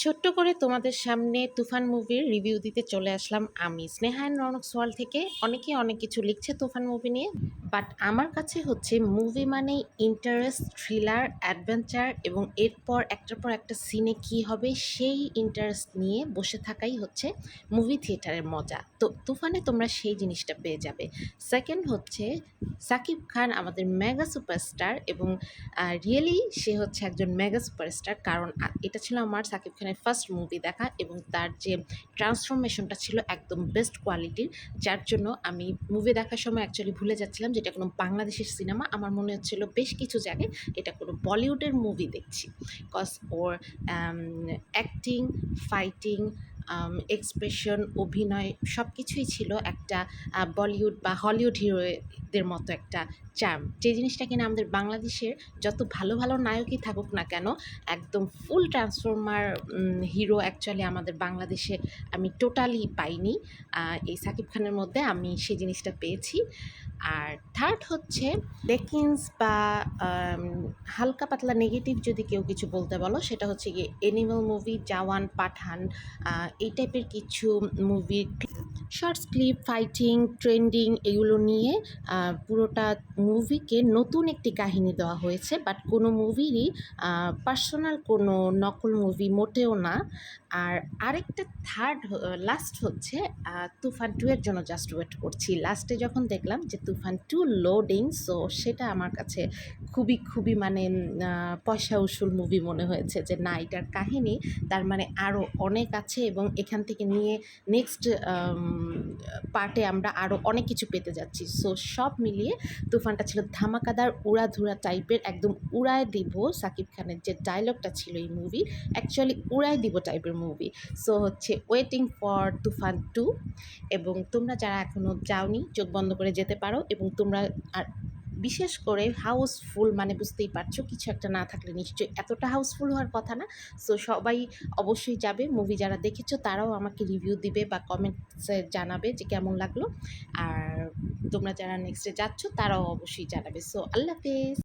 ছোট্ট করে তোমাদের সামনে তুফান মুভির রিভিউ দিতে চলে আসলাম আমি স্নেহায়ন রনক সোয়াল থেকে। অনেকে অনেক কিছু লিখছে তুফান মুভি নিয়ে। বাট আমার কাছে হচ্ছে মুভি মানে ইন্টারেস্ট থ্রিলার অ্যাডভেঞ্চার এবং এরপর একটার পর একটা সিনে কি হবে সেই ইন্টারেস্ট নিয়ে বসে থাকাই হচ্ছে মুভি থিয়েটারের মজা। তো তুফানে তোমরা সেই জিনিসটা পেয়ে যাবে। সেকেন্ড হচ্ছে সাকিব খান আমাদের মেগা সুপারস্টার এবং রিয়েলি সে হচ্ছে একজন মেগা সুপারস্টার কারণ এটা ছিল আমার সাকিব খানের ফার্স্ট মুভি দেখা এবং তার যে ট্রান্সফরমেশনটা ছিল একদম বেস্ট কোয়ালিটির যার জন্য আমি মুভি দেখার সময় অ্যাকচুয়ালি ভুলে যাচ্ছিলাম যে এটা কোনো বাংলাদেশের সিনেমা, আমার মনে হচ্ছিল বেশ কিছু জায়গায় এটা কোনো বলিউডের মুভি দেখছি। কজ ওর অ্যাক্টিং ফাইটিং এক্সপ্রেশন অভিনয় সব কিছুই ছিল একটা বলিউড বা হলিউড হিরোদের মতো একটা চার্ম যে জিনিসটা কিনা আমাদের বাংলাদেশের যত ভালো ভালো নায়কই থাকুক না কেন, একদম ফুল ট্রান্সফর্মার হিরো অ্যাকচুয়ালি আমাদের বাংলাদেশে আমি টোটালি পাইনি। এই সাকিব খানের মধ্যে আমি সেই জিনিসটা পেয়েছি। আর থার্ড হচ্ছে ডেকিন্স বা হালকা পাতলা নেগেটিভ যদি কেউ কিছু বলতে বলো, সেটা হচ্ছে গিয়ে এনিমেল মুভি জাওয়ান পাঠান এই টাইপের কিছু movie shorts clip, fighting, trending এগুলো নিয়ে পুরোটা মুভিকে নতুন একটি কাহিনী দেওয়া হয়েছে। বাট কোনো মুভিরই পার্সোনাল কোনো নকল মুভি মোটেও না। আর আরেকটা থার্ড লাস্ট হচ্ছে তুফান টু এর জন্য জাস্ট ওয়েট করছি। লাস্টে যখন দেখলাম যে তুফান টু লোডিং সো সেটা আমার কাছে খুবই খুবই মানে পয়সা উসুল মুভি মনে হয়েছে যে না, এটার কাহিনী তার মানে আরও অনেক আছে এবং এখান থেকে নিয়ে নেক্সট পার্টে আমরা আরও অনেক কিছু পেতে যাচ্ছি। সো সব মিলিয়ে তুফানটা ছিল ধামাকাদার উড়াধুরা টাইপের একদম উড়ায় দিব সাকিব খানের যে ডায়লগটা ছিল এই মুভি অ্যাকচুয়ালি উড়ায় দিব টাইপের মুভি সো হচ্ছে ওয়েটিং ফর তুফান টু এবং তোমরা যারা এখনও যাওনি, চোখ বন্ধ করে যেতে পারো, এবং তোমরা আর বিশেষ করে হাউসফুল মানে বুঝতেই পারছ, কিছু একটা না থাকলে নিশ্চয়ই। এতটা হাউসফুল হওয়ার কথা না। সো সবাই অবশ্যই যাবে মুভি যারা দেখেছ, তারাও আমাকে রিভিউ দিবে বা কমেন্টসে জানাবে যে কেমন লাগল। আর তোমরা যারা নেক্সটে যাচ্ছ, তারাও অবশ্যই জানাবে। সো আল্লাহ হাফেজ।